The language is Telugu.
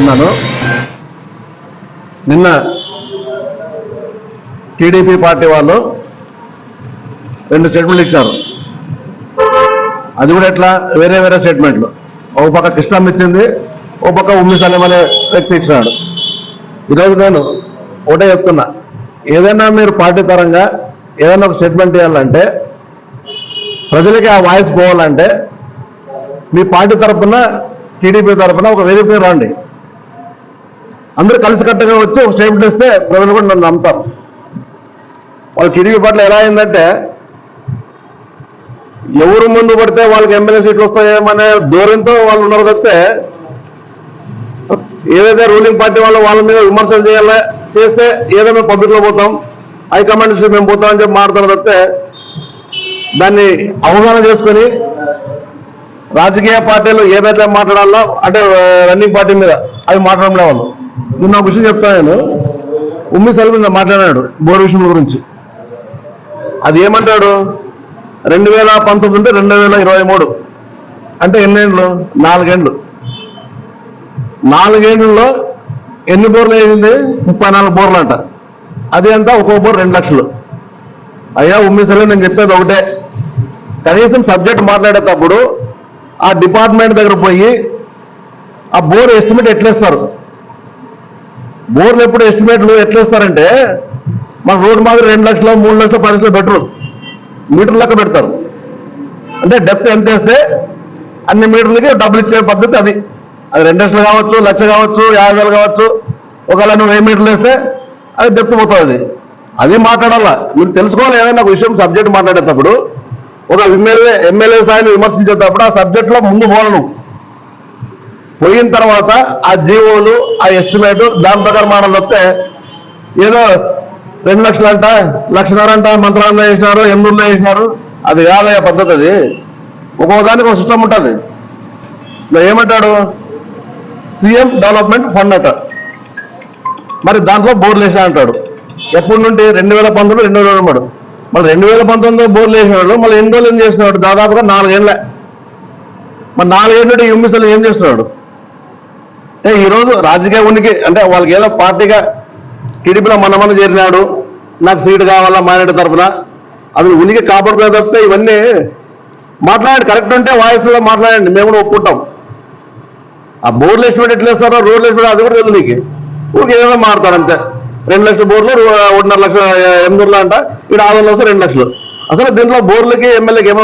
ఉన్నాను నిన్న టీడీపీ పార్టీ వాళ్ళు రెండు స్టేట్మెంట్లు ఇచ్చారు. అది కూడా ఎట్లా? వేరే వేరే స్టేట్మెంట్లు ఒక పక్క కృష్ణం ఇచ్చింది ఒక పక్క ఉమ్మి సలీం అనే వ్యక్తి ఇచ్చినాడు. ఈరోజు నేను ఒకటే చెప్తున్నా. ఏదైనా మీరు పార్టీ పరంగా ఏదైనా ఒక స్టేట్మెంట్ ఇవ్వాలంటే ప్రజలకి ఆ వాయిస్ పోవాలంటే మీ పార్టీ తరఫున టీడీపీ తరఫున ఒక వేదిక రండి. అందరూ కలిసికట్టుగా వచ్చి ఒక స్టేట్మెంట్ ఇస్తే ప్రజలు కూడా నన్ను నమ్ముతారు. వాళ్ళ టీడీపీ పట్ల ఎలా అయిందంటే ఎవరు ముందు పడితే వాళ్ళకి ఎమ్మెల్యే సీట్లు వస్తాయేమనే ధోరణితో వాళ్ళు ఉన్నారు తప్పితే ఏదైతే రూలింగ్ పార్టీ వాళ్ళు వాళ్ళ మీద విమర్శలు చేయాలి చేస్తే ఏదో మేము పబ్లిక్లో పోతాం హైకమాండ్ నుంచి మేము పోతాం అని చెప్పి మాట్లాడతారు తప్పితే దాన్ని అవగాహన చేసుకొని రాజకీయ పార్టీలు ఏదైతే మాట్లాడాలో అంటే రన్నింగ్ పార్టీ మీద అవి మాట్లాడలే వాళ్ళు నిన్న ఒక విషయం చెప్తాను నేను. ఉమ్మి సెలవు మాట్లాడాడు బోర్ విషయం గురించి. అది ఏమంటాడు? రెండు వేల పంతొమ్మిది ఉంటే రెండు వేల ఇరవై మూడు. అంటే ఎన్నేండ్లు నాలుగేండ్లు నాలుగేండ్లలో ఎన్ని బోర్లు వేసింది ముప్పై నాలుగు బోర్లు అంట అది ఎంత? ఒక్కో బోర్ రెండు లక్షలు. అయ్యా ఉమ్మిసలే నేను చెప్పేది ఒకటే. కనీసం సబ్జెక్ట్ మాట్లాడేటప్పుడు ఆ డిపార్ట్మెంట్ దగ్గర పోయి ఆ బోర్ ఎస్టిమేట్ ఎట్లేస్తారు? బోర్లు ఎప్పుడు ఎస్టిమేట్లు ఎట్లేస్తారంటే మన రోడ్డు మాదిరి రెండు లక్షలు మూడు లక్షలు పది లక్షలు బెటర్ మీటర్ లెక్క పెడతారు. అంటే డెప్త్ ఎంత వేస్తే అన్ని మీటర్లకి డబ్బులు ఇచ్చే పద్ధతి అది. అది రెండు లక్షలు కావచ్చు లక్ష కావచ్చు యాభై వేలు కావచ్చు ఒకవేళ నువ్వు వెయ్యి మీటర్లు వేస్తే అది డెప్త్ పోతుంది అది. అది మాట్లాడాలా? మీరు తెలుసుకోవాలి ఏదైనా ఒక విషయం సబ్జెక్ట్ మాట్లాడేటప్పుడు. ఒక ఎమ్మెల్యే ఎమ్మెల్యే స్థాయిని విమర్శించేటప్పుడు ఆ సబ్జెక్ట్లో ముందు పోవాలి నువ్వు. పోయిన తర్వాత ఆ జీవోలు ఆ ఎస్టిమేట్ దాని ప్రకారం మాటలు వస్తే ఏదో రెండు లక్షలు అంట లక్షన్నర అంట మంత్రాలయంలో వేసినారు ఎనిమిదిలో వేసినారు. అది కాదయ్య పద్ధతి అది. ఒక్కొక్క దానికి ఒక సిస్టమ్ ఉంటుంది. ఏమంటాడు? సీఎం డెవలప్మెంట్ ఫండ్ అట. మరి దాంట్లో బోర్లు వేసా అంటాడు. ఎప్పటి నుండి? రెండు వేల పంతొమ్మిది రెండు వేల మూడు మళ్ళీ రెండు వేల పంతొమ్మిదిలో బోర్లు వేసినాడు. మళ్ళీ ఎన్ని రోజులు ఏం చేస్తున్నాడు? దాదాపుగా నాలుగేళ్ళే మరి నాలుగేళ్ళు ఈ ఎమ్మిసలు ఏం చేస్తున్నాడు? ఈరోజు రాజకీయ ఉనికి అంటే వాళ్ళకి ఏదో పార్టీగా టీడీపీలో మన మన చేరినాడు నాకు సీటు కావాలా మైనార్టీ తరఫున అది ఉనికి కాపాడుకునే తప్పితే ఇవన్నీ మాట్లాడండి కరెక్ట్ ఉంటే వాయిస్లో మాట్లాడండి మేము కూడా ఒప్పుకుంటాం. ఆ బోర్లు ఎస్టిమేట్ ఎట్లా వేస్తారో రోడ్లు ఎస్టిమేట్ అది కూడా తెలియదు నీకు. ఊరికి ఏదో మారుతారు అంతే. రెండు లక్షల బోర్లు ఒకటిన్నర లక్షల ఎనిమిది అంట ఇక్కడ ఆరు వందలు వస్తే రెండు లక్షలు. అసలు దీంట్లో బోర్లకి ఎమ్మెల్యేకి ఏమో